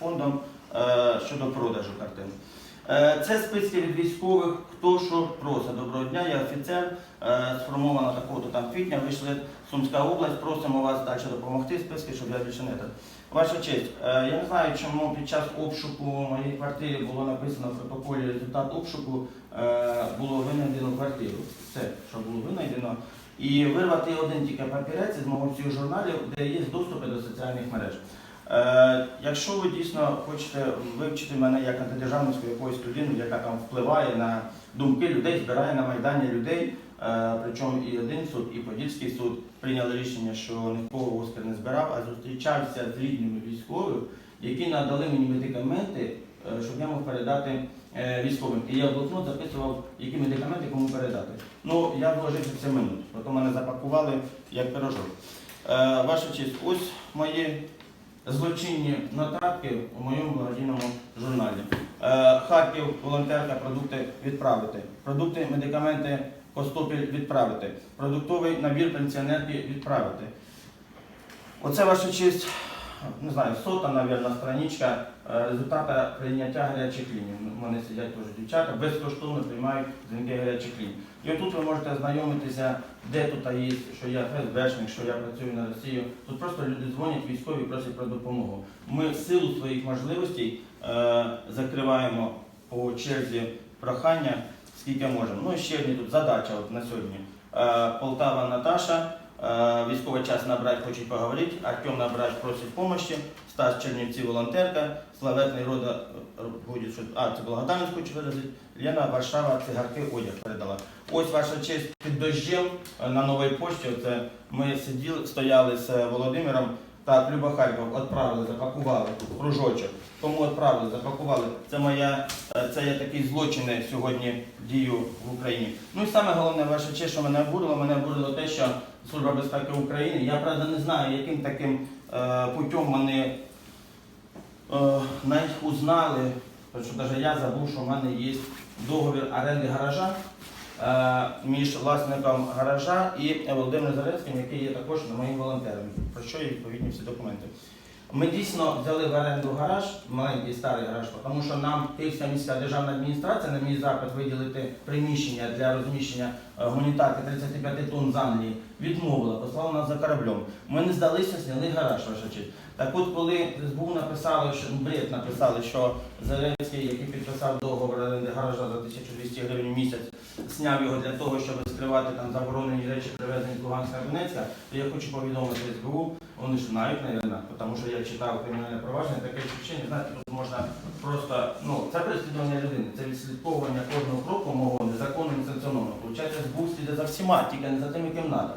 фондом е, щодо продажу картин. Е, Це списки від військових, хто що просить. Доброго дня, я офіцер, е, сформовано такого-то там квітня, вийшли Сумська область, просимо вас далі допомогти списки, щоб я так. Ваша честь, я не знаю, чому під час обшуку моєї квартири було написано в протоколі результат обшуку, було винайдено квартиру. Все, що було винайдено. І вирвати один тільки папірець з мого всіх журналів, де є доступи до соціальних мереж. Е, якщо ви дійсно хочете вивчити мене як антидержавницьку якоюсь людину, яка там впливає на думки людей, збирає на Майдані людей, е, причому і один суд, і Подільський суд прийняли рішення, що нікого Оскар не збирав, а зустрічався з рідними військових, які надали мені медикаменти, е, щоб я мог передати військовим. І я в блокнот записував, які медикаменти кому передати. Ну, я вложив 7 минут, потім мене запакували як пирожок. Ваша честь, ось мої злочинні нотатки у моєму благодійному журналі. Е, Харків, волонтерка, продукти відправити. Продукти, медикаменти, Костопіль відправити. Продуктовий набір пенсіонерки відправити. Оце ваша честь, не знаю, сота, мабуть, страничка результата прийняття гарячих ліній. У мене сидять теж дівчата, безкоштовно приймають дзвінки гарячих ліній. І отут ви можете знайомитися, де тут є, що я ФСБшник, що я працюю на Росію. Тут просто люди дзвонять, військові просять про допомогу. Ми в силу своїх можливостей е, закриваємо по черзі прохання, скільки можемо. Ну і ще одні тут задача от на сьогодні. Е, Полтава Наташа. Е, Військовий час набрать, хочуть поговорити. Артем набрать просить помощи. Стас Чернівці, волонтерка. Славетний рода е, буде що. А, це хочу виразити. Лена Варшава, цигарки одяг передала. Ось ваша честь під дощем е, на новій пошті. Це ми сиділи, стояли з Володимиром. Так, Люба Харков відправили, запакували кружочок. Кому відправили, запакували. Це моя, е, це я такий злочини сьогодні дію в Україні. Ну і саме головне, ваша честь, що мене обурило, мене обурило те, що Служба безпеки України. Я правда не знаю, яким таким е, путем вони е, узнали, що навіть я забув, що в мене є договір оренди гаража між власником гаража і Володимиром Зарецьким, який є також моїм волонтером, про що є відповідні всі документи. Ми дійсно взяли в оренду гараж, маленький старий гараж, тому що нам Київська міська державна адміністрація на мій запит виділити приміщення для розміщення е, гуманітарки 35 тонн землі відмовила, послала нас за кораблем. Ми не здалися, зняли гараж, ваша честь. Так от, коли СБУ написали, що ну, бред написали, що Зеленський, який підписав договор оренди гаража за 1200 гривень в місяць, зняв його для того, щоб скривати там заборонені речі, привезені з Луганська Донецька, то я хочу повідомити СБУ, вони ж знають, мабуть, тому що я читав кримінальне провадження, таке вчення, знаєте, тут можна просто, ну, це переслідування людини, це відслідковування кожного кроку мого незаконно несанкціонованого. Получається, СБУ слідить за всіма, тільки не за тим, яким треба.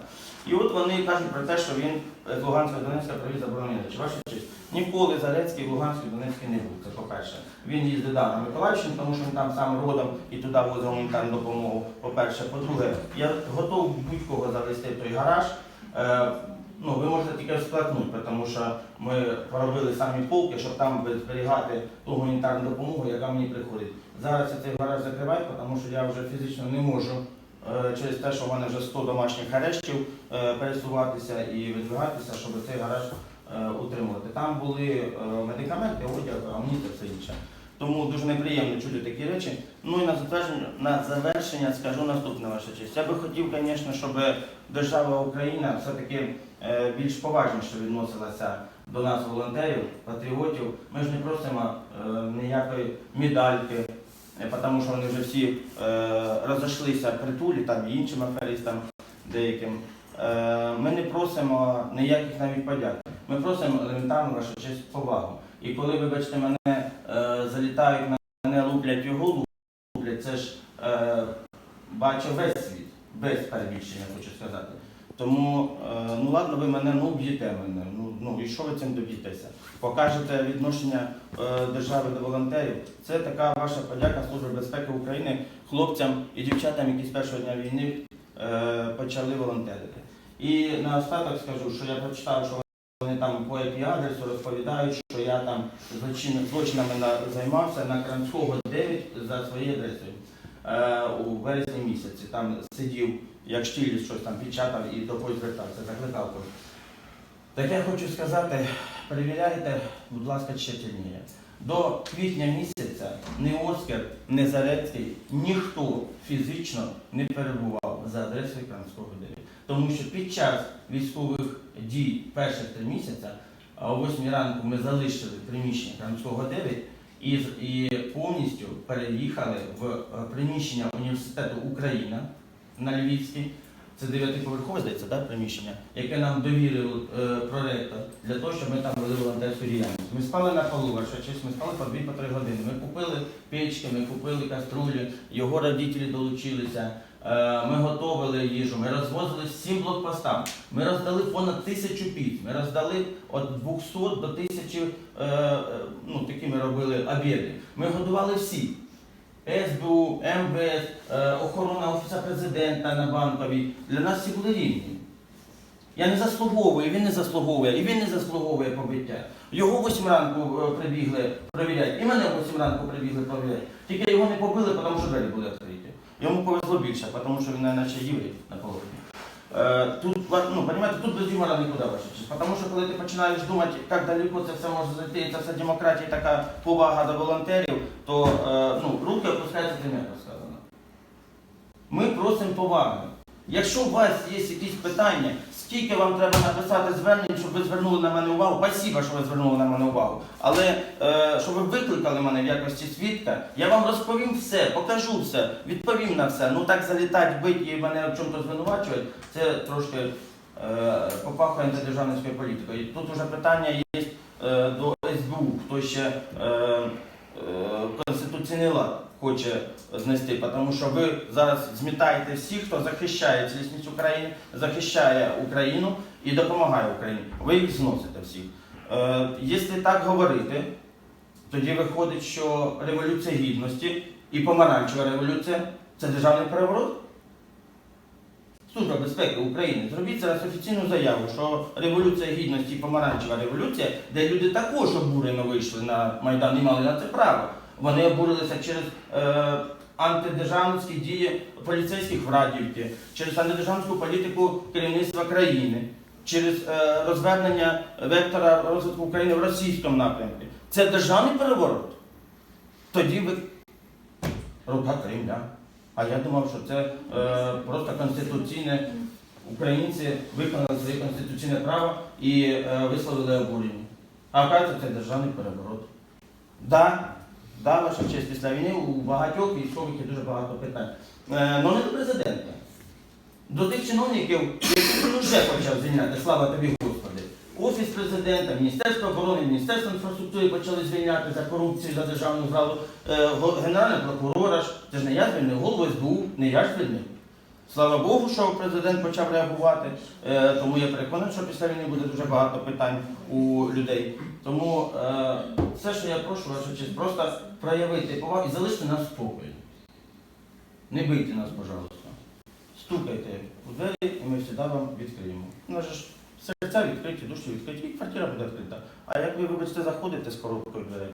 І от вони кажуть про те, що він з Луганська Донецька привіз заборонені речі. Ваша честь. Ніколи Зарецький в Луганській Донецькій не був, це по-перше. Він їздив да, на Миколаївщину, тому що він там сам родом і туди возив гуманітарну допомогу. По-перше, по-друге, я готов будь-кого завести в той гараж. Е, ну, ви можете тільки сплатнути, тому що ми поробили самі полки, щоб там зберігати ту гуманітарну допомогу, яка мені приходить. Зараз я цей гараж закриваю, тому що я вже фізично не можу е, через те, що в мене вже 100 домашніх арештів е, пересуватися і видвигатися, щоб цей гараж е, утримувати. Там були е, медикаменти, одяг, амуніція, все інше. Тому дуже неприємно чути такі речі. Ну і на завершення, на завершення скажу наступне ваша честь. Я би хотів, звісно, щоб держава Україна все-таки е, більш поважніше відносилася до нас, волонтерів, патріотів. Ми ж не просимо е, ніякої медальки, е, тому що вони вже всі е, розійшлися притулі, там і іншим аферистам деяким. Е, ми не просимо ніяких навіть подяк. Ми просимо елементарно вашу честь повагу. І коли, вибачте, мене е, залітають, мене луплять його луплять, це ж е, бачить весь світ, без перебільшення, хочу сказати. Тому, е, ну ладно, ви мене ну б'єте мене. Ну, ну і що ви цим доб'єтеся? Покажете відношення е, держави до волонтерів. Це така ваша подяка Служби безпеки України хлопцям і дівчатам, які з першого дня війни е, почали волонтерити. І наостаток скажу, що я прочитав, що вони там по IP адресу розповідають, що я там злочин, злочинами на, займався на Кранського 9 за своєю адресою у вересні місяці. Там сидів, як штілі щось там печатав і до когось звертався, закликав. Так я хочу сказати, перевіряйте, будь ласка, тщательніше. До квітня місяця ні Оскар, ні Зарецький, ніхто фізично не перебував за адресою Крамського 9. Тому що під час військових дій перших три місяця, о 8 ранку ми залишили приміщення Крамського 9 і, і повністю переїхали в е, приміщення університету Україна на Львівській. Це дев'ятиповерхове, здається, да, приміщення, яке нам довірив е, проректор для того, щоб ми там вели волонтерську діяльність. Ми спали на полу, ваша ми спали по 2-3 години. Ми купили печки, ми купили каструлі, його родителі долучилися. Е, Ми готували їжу, ми розвозили всім блокпостам. Ми роздали понад тисячу піц. Ми роздали від 200 до 1000, е, е, ну такі ми робили обіди. Ми годували всіх. СБУ, МВС, е, охорона Офісу президента на банковій. Для нас всі були рівні. Я не заслуговую, він не заслуговує, і він не заслуговує побиття. Його в 8 ранку е, прибігли перевіряти, і мене в 8 ранку прибігли перевіряти. Тільки його не побили, тому що двері були відкриті. Йому повезло більше, тому що він наче єврей на половині. Е, Тут, ну, понимаете, тут без юмора нікуди ваша. Тому що коли ти починаєш думати, як далеко це все може зайти, і це все демократія, така повага до волонтерів, то е, ну, руки опускаються, це м'яко сказано. Ми просимо поваги. Якщо у вас є якісь питання, скільки вам треба написати звернень, щоб ви звернули на мене увагу, спасибо, що ви звернули на мене увагу. Але е, що ви викликали мене в якості свідка, я вам розповім все, покажу все, відповім на все. Ну так залітати, бити і мене в чому-то звинувачувати, це трошки е, попахує антидержавницькою політикою. Тут вже питання є е, до СБУ, хто ще е, конституційний лад хоче знести, тому що ви зараз змітаєте всіх, хто захищає цілісність України, захищає Україну і допомагає Україні. Ви їх зносите всіх. Е, якщо так говорити, тоді виходить, що революція гідності і помаранчева революція це державний переворот. Служба безпеки України, зробіть зараз офіційну заяву, що революція гідності помаранчева революція, де люди також обурено вийшли на Майдан і мали на це право. Вони обурилися через е, антидержавницькі дії поліцейських в Радівці, через антидержавницьку політику керівництва країни, через е, розвернення вектора розвитку України в російському напрямку. Це державний переворот. Тоді ви рука Кремля. А я думав, що це е, просто конституційне. Українці виконали своє конституційне право і е, висловили обурення. А оказується, це державний переворот. Да, да, ваша честь, після війни у багатьох військових є дуже багато питань. Е, ну не до президента. До тих чиновників, він вже почав звільняти, слава тобі. Офіс президента, Міністерство оборони, Міністерство інфраструктури почали звільняти за корупцію, за державну зраду. Е, Генерального прокурора це ж не я звільнив, голову СБУ, не я звільнив. Слава Богу, що президент почав реагувати, е, тому я переконаний, що після війни буде дуже багато питань у людей. Тому е, все, що я прошу, ваша честь, просто проявити повагу і залиште нас спокій. Не бийте нас, пожалуйста. Стукайте у двері, і ми завжди вам відкриємо. Серця відкриті, душі відкриті, і квартира буде відкрита. А як ви, вибачте, заходите з коробкою